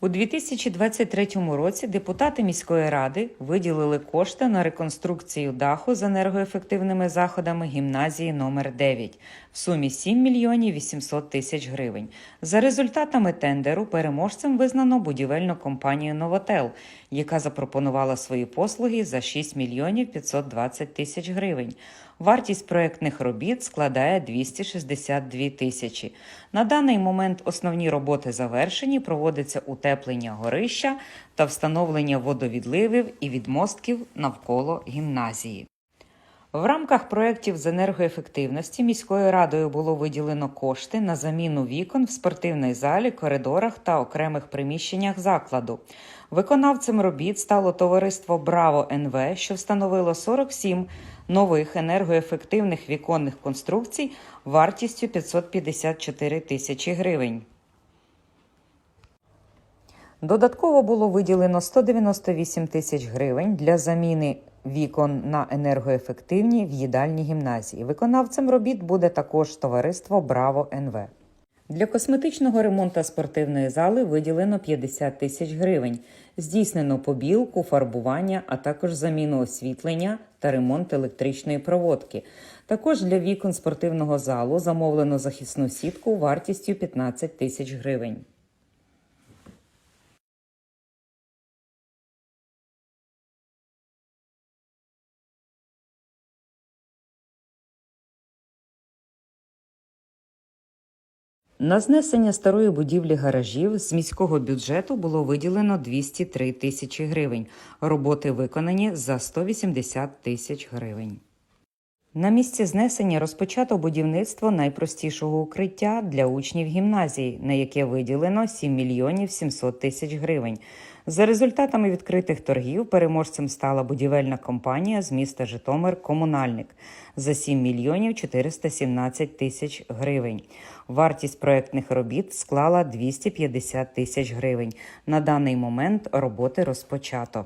У 2023 році депутати міської ради виділили кошти на реконструкцію даху з енергоефективними заходами гімназії номер 9 в сумі 7 мільйонів 800 тисяч гривень. За результатами тендеру переможцем визнано будівельну компанію Новотел, яка запропонувала свої послуги за 6 мільйонів 520 тисяч гривень. Вартість проектних робіт складає 262 тисячі. На даний момент основні роботи завершені, проводиться утеплення горища та встановлення водовідливів і відмостків навколо гімназії. В рамках проєктів з енергоефективності міською радою було виділено кошти на заміну вікон в спортивній залі, коридорах та окремих приміщеннях закладу. Виконавцем робіт стало товариство Браво НВ, що встановило 47 нових енергоефективних віконних конструкцій вартістю 554 тисячі гривень. Додатково було виділено 198 тисяч гривень для заміни вікон на енергоефективні в їдальні гімназії. Виконавцем робіт буде також товариство Браво НВ. Для косметичного ремонту спортивної зали виділено 50 тисяч гривень. Здійснено побілку, фарбування, а також заміну освітлення та ремонт електричної проводки. Також для вікон спортивного залу замовлено захисну сітку вартістю 15 тисяч гривень. На знесення старої будівлі гаражів з міського бюджету було виділено 203 тисячі гривень. Роботи виконані за 180 тисяч гривень. На місці знесення розпочато будівництво найпростішого укриття для учнів гімназії, на яке виділено 7 мільйонів 700 тисяч гривень. За результатами відкритих торгів переможцем стала будівельна компанія з міста Житомир Комунальник за 7 мільйонів 417 тисяч гривень. Вартість проектних робіт склала 250 тисяч гривень. На даний момент роботи розпочато.